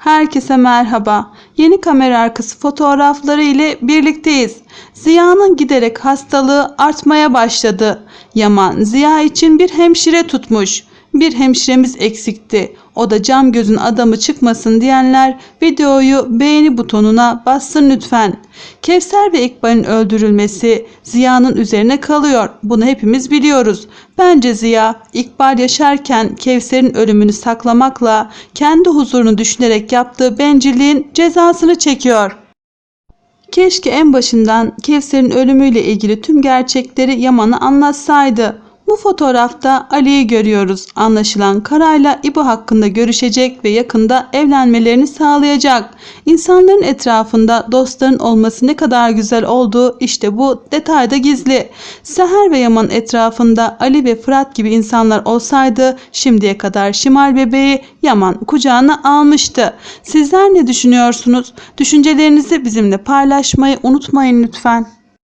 Herkese merhaba. Yeni kamera arkası fotoğrafları ile birlikteyiz. Ziya'nın giderek hastalığı artmaya başladı. Yaman Ziya için bir hemşire tutmuş. Bir hemşiremiz eksikti. O da cam gözün adamı çıkmasın diyenler videoyu beğeni butonuna bassın lütfen. Kevser ve İkbal'in öldürülmesi Ziya'nın üzerine kalıyor. Bunu hepimiz biliyoruz. Bence Ziya İkbal yaşarken Kevser'in ölümünü saklamakla kendi huzurunu düşünerek yaptığı bencilliğin cezasını çekiyor. Keşke en başından Kevser'in ölümüyle ilgili tüm gerçekleri Yaman'a anlatsaydı. Bu fotoğrafta Ali'yi görüyoruz. Anlaşılan Kara'yla İbo hakkında görüşecek ve yakında evlenmelerini sağlayacak. İnsanların etrafında dostların olması ne kadar güzel olduğu işte bu detayda gizli. Seher ve Yaman etrafında Ali ve Fırat gibi insanlar olsaydı şimdiye kadar Şimal bebeği Yaman kucağına almıştı. Sizler ne düşünüyorsunuz? Düşüncelerinizi bizimle paylaşmayı unutmayın lütfen.